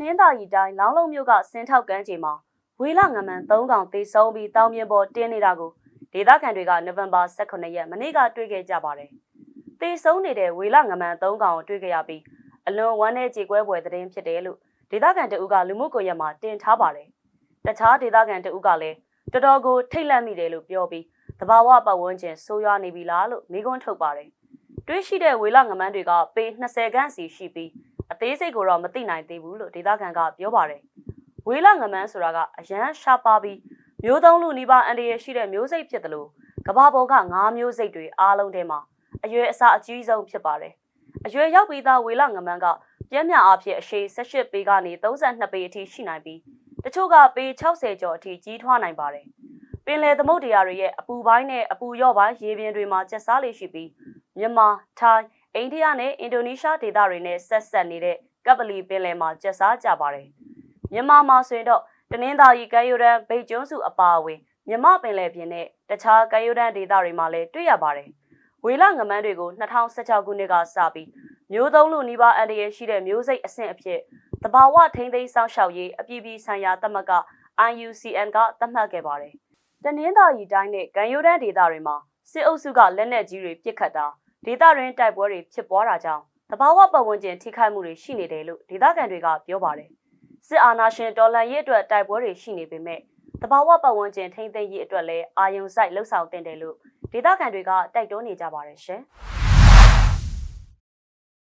နင်္သာရီတိုင်းလောင်းလုံးမြို့ကစင်းထောက်ကမ်းခြေမှာဝေလငမန်၃កောင်သေဆုံးပြီးတောင်ပြင်ပေါ်တင်းနေတာကိုဒေသခံတွေကနိုဝင်ဘာ18ရက်မနေ့ကတွေ့ခဲ့ကြပါတယ်။သေဆုံးနေတဲ့ဝေလငမန်၃កောင်ကိုတွေ့ခဲ့ရပြီးအလွန်ဝမ်းနည်းကြေကွဲဖွယ်သတင်းဖြစ်တယ်လို့ဒေသခံတအုပ်ကလူမှုကွန်ရက်မှာတင်ထားပါတယ်။တခြားဒေသခံတအုပ်ကလည်းတော်တော်ကိုထိတ်လန့်မိတယ်လို့ပြောပြီးတဘာဝပတ်ဝန်းကျင်ဆိုးရွားနေပြီလားလို့မိကွန်းထုတ်ပါတယ်။တွေးရှိတဲ့ဝေလငမန်းတွေကပေ20ခန့်စီရှိပြီးအ သေးစိတ်ကိုတော့မသိနိုင်သေးဘူးလို့ဒေသခံကပြောပါတယ်။ဝေလငမန်းဆိုတာကအရန်ရှားပါပြီးမျိုးသုံးလူနီးပါးအန်တရရှိတဲ့မျိုးစိတ်ဖြစ်တယ်လို့ကဘာပေါ်က၅မျိုးစိတ်တွေအားလုံးထဲမှာအရွယ်အစားအကြီးဆုံးဖြစ်ပါတယ်။အရွယ်ရောက်ပြီးသားဝေလငမန်းကပြင်းပြအဖြစ်အရှိ18ပေကနေ32ပေအထိရှိနိုင်ပြီးတချို့ကပေ60ကျော်အထိကြီးထွားနိုင်ပါတယ်။ပင်လယ်သမုဒ္ဒရာတွေရဲ့အပူပိုင်းနဲ့အပူရော့ပိုင်းရေပြင်တွေမှာကျက်စားလေးရှိပြီးမြန်မာ၊ထိုင်း၊ အိန္ဒိယနဲ့အင်ဒိုနီးရှားဒေသတွေနဲ့ဆက်ဆက်နေတဲ့ကပလီပင်လယ်မှာကျက်စားကြပါတယ်။မြန်မာမှာဆိုရင်တော့တနင်္သာရီကမ်းရိုးတန်းဗိတ်ကျွန်းစုအပါအဝင်မြမပင်လယ်ပြင်နဲ့တခြားကမ်းရိုးတန်းဒေသတွေမှာလည်းတွေ့ရပါတယ်။ဝေလငမန်းတွေကို2016ခုနှစ်ကစပြီးမျိုးသုံးလူနီးပါးအန္တရာယ်ရှိတဲ့မျိုးစိတ်အဆင့်အဖြစ်တဘာဝထိန်းသိမ်းစောင့်ရှောက်ရေးအပြည်ပြည်ဆိုင်ရာသမဂ္ဂ IUCN ကသတ်မှတ်ခဲ့ပါတယ်။တနင်္သာရီတိုင်းနဲ့ကမ်းရိုးတန်းဒေသတွေမှာစစ်အုပ်စုကလက်နက်ကြီးတွေပစ်ခတ်တာ ဒေသတွင်းတိုက်ပွဲတွေဖြစ်ပွားတာကြောင့်တဘာဝပတ်ဝန်းကျင်ထိခိုက်မှုတွေရှိနေတယ်လို့ဒေသခံတွေကပြောပါတယ်။စစ်အာဏာရှင်တော်လှန်ရေးအတွက်တိုက်ပွဲတွေရှိနေပေမဲ့တဘာဝပတ်ဝန်းကျင်ထိန်းသိမ်းရေးအတွက်လည်းအာယုံစိုက်လှုပ်ဆောင်တင်တယ်လို့ဒေသခံတွေကတိုက်တွန်းနေကြပါတယ်ရှင်။